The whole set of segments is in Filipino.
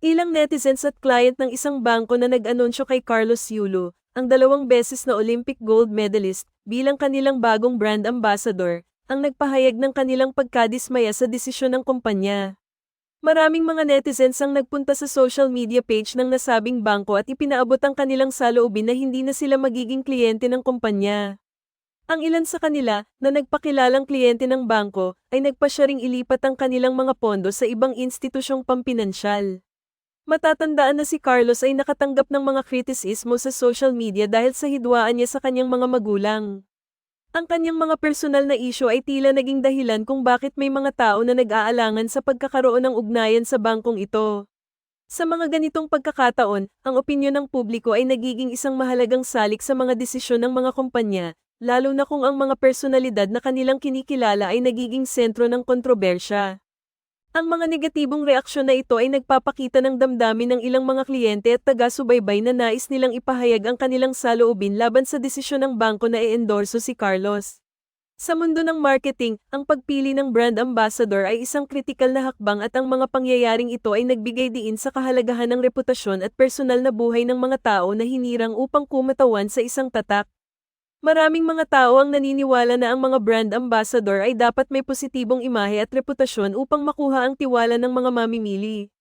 Ilang netizens at client ng isang bangko na nag-anunsyo kay Carlos Yulo, ang dalawang beses na Olympic gold medalist, bilang kanilang bagong brand ambassador, ang nagpahayag ng kanilang pagkadismaya sa desisyon ng kumpanya. Maraming mga netizens ang nagpunta sa social media page ng nasabing bangko at ipinaabot ang kanilang saloobin na hindi na sila magiging kliyente ng kumpanya. Ang ilan sa kanila, na nagpakilalang kliyente ng bangko, ay nagpasya ring ilipat ang kanilang mga pondo sa ibang institusyong pampinansyal. Matatandaan na si Carlos ay nakatanggap ng mga kritisismo sa social media dahil sa hidwaan niya sa kanyang mga magulang. Ang kanyang mga personal na isyo ay tila naging dahilan kung bakit may mga tao na nag-aalangan sa pagkakaroon ng ugnayan sa bangkong ito. Sa mga ganitong pagkakataon, ang opinyon ng publiko ay nagiging isang mahalagang salik sa mga desisyon ng mga kumpanya, lalo na kung ang mga personalidad na kanilang kinikilala ay nagiging sentro ng kontrobersya. Ang mga negatibong reaksyon na ito ay nagpapakita ng damdamin ng ilang mga kliyente at taga-subaybay na nais nilang ipahayag ang kanilang saloobin laban sa desisyon ng bangko na i-endorso si Carlos. Sa mundo ng marketing, ang pagpili ng brand ambassador ay isang kritikal na hakbang at ang mga pangyayaring ito ay nagbigay diin sa kahalagahan ng reputasyon at personal na buhay ng mga tao na hinirang upang kumatawan sa isang tatak. Maraming mga tao ang naniniwala na ang mga brand ambassador ay dapat may positibong imahe at reputasyon upang makuha ang tiwala ng mga mamimili.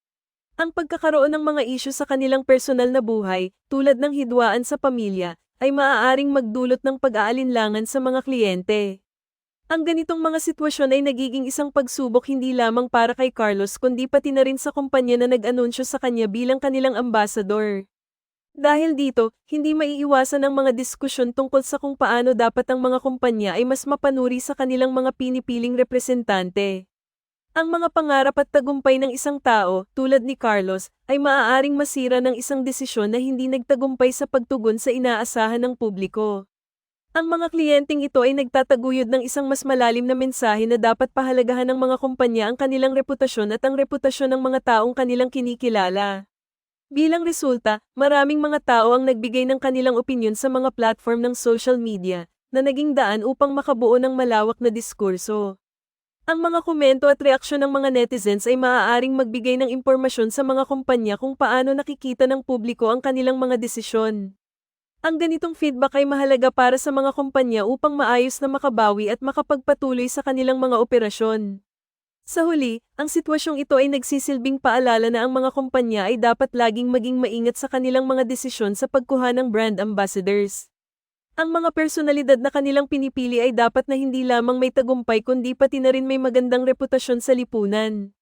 Ang pagkakaroon ng mga isyu sa kanilang personal na buhay, tulad ng hidwaan sa pamilya, ay maaaring magdulot ng pag-aalinlangan sa mga kliyente. Ang ganitong mga sitwasyon ay nagiging isang pagsubok hindi lamang para kay Carlos kundi pati na rin sa kumpanya na nag-anunsyo sa kanya bilang kanilang ambassador. Dahil dito, hindi maiiwasan ang mga diskusyon tungkol sa kung paano dapat ang mga kumpanya ay mas mapanuri sa kanilang mga pinipiling representante. Ang mga pangarap at tagumpay ng isang tao, tulad ni Carlos, ay maaaring masira ng isang desisyon na hindi nagtagumpay sa pagtugon sa inaasahan ng publiko. Ang mga kliyenteng ito ay nagtataguyod ng isang mas malalim na mensahe na dapat pahalagahan ng mga kumpanya ang kanilang reputasyon at ang reputasyon ng mga taong kanilang kinikilala. Bilang resulta, maraming mga tao ang nagbigay ng kanilang opinyon sa mga platform ng social media na naging daan upang makabuo ng malawak na diskurso. Ang mga komento at reaksyon ng mga netizens ay maaaring magbigay ng impormasyon sa mga kumpanya kung paano nakikita ng publiko ang kanilang mga desisyon. Ang ganitong feedback ay mahalaga para sa mga kumpanya upang maayos na makabawi at makapagpatuloy sa kanilang mga operasyon. Sa huli, ang sitwasyong ito ay nagsisilbing paalala na ang mga kumpanya ay dapat laging maging maingat sa kanilang mga desisyon sa pagkuha ng brand ambassadors. Ang mga personalidad na kanilang pinipili ay dapat na hindi lamang may tagumpay kundi pati na rin may magandang reputasyon sa lipunan.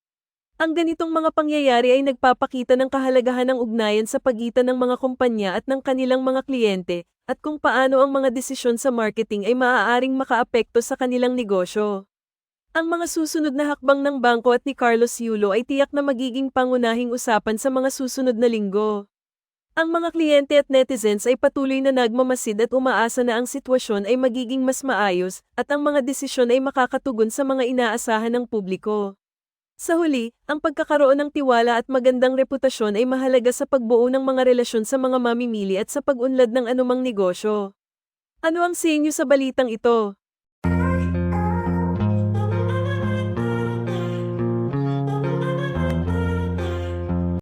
Ang ganitong mga pangyayari ay nagpapakita ng kahalagahan ng ugnayan sa pagitan ng mga kumpanya at ng kanilang mga kliyente, at kung paano ang mga desisyon sa marketing ay maaaring makaapekto sa kanilang negosyo. Ang mga susunod na hakbang ng bangko at ni Carlos Yulo ay tiyak na magiging pangunahing usapan sa mga susunod na linggo. Ang mga kliyente at netizens ay patuloy na nagmamasid at umaasa na ang sitwasyon ay magiging mas maayos at ang mga desisyon ay makakatugon sa mga inaasahan ng publiko. Sa huli, ang pagkakaroon ng tiwala at magandang reputasyon ay mahalaga sa pagbuo ng mga relasyon sa mga mamimili at sa pag-unlad ng anumang negosyo. Ano ang sa inyo sa balitang ito?